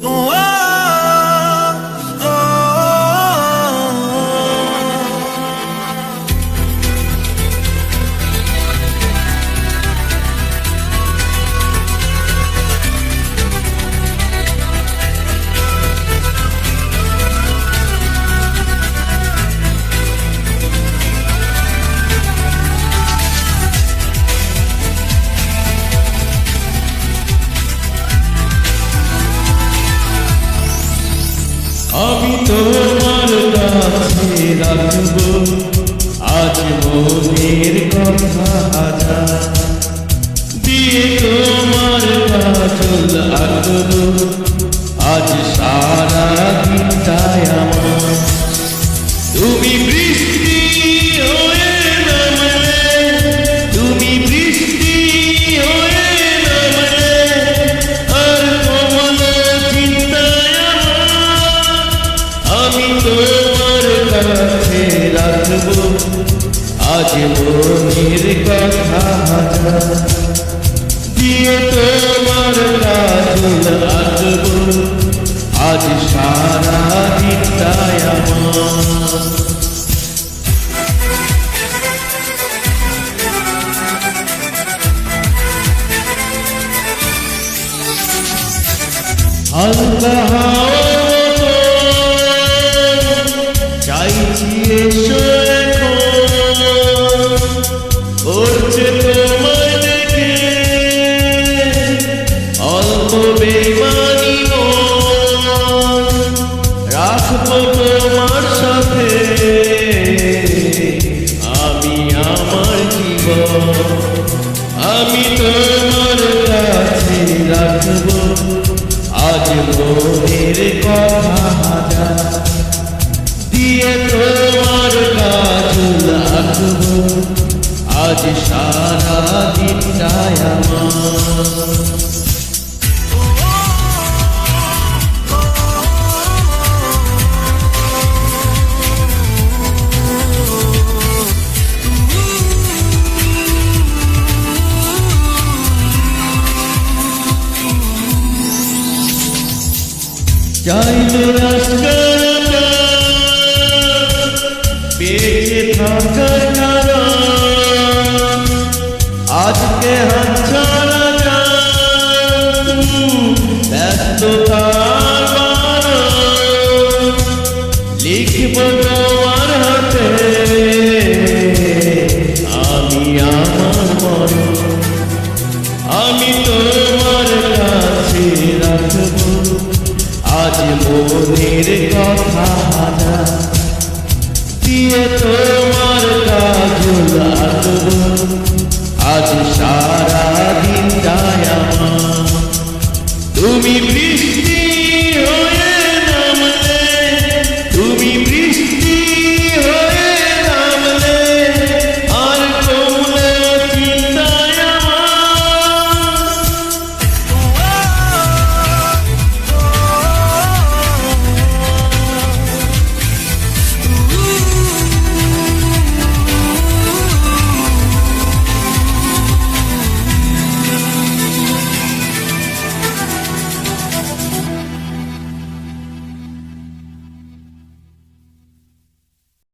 Oh. আমি তোমার কাছে রাখব। আজ মনের কথা হাজার। দিয়ে তোমার কাজল আঁকব। আজ সারা দিনটায় আমার। তুমি বৃষ্টি আজ কথা। দিয়ে তোমার কাজল আঁকবো আজ সারা দিনটায় আমার। হালকা আমি আমার জীবন, আমি তোমার কাছে আজ মনের কথা দিয়ে তোমার কাজ রাখব। আজ সারা দিনটায় আমার। চাইলে রাস্তাটা বেঁচে থাকার আজ মনের কথা দিয়ে তোমার কাজল আজ সারা দিন দায়া তুমি বৃষ্টি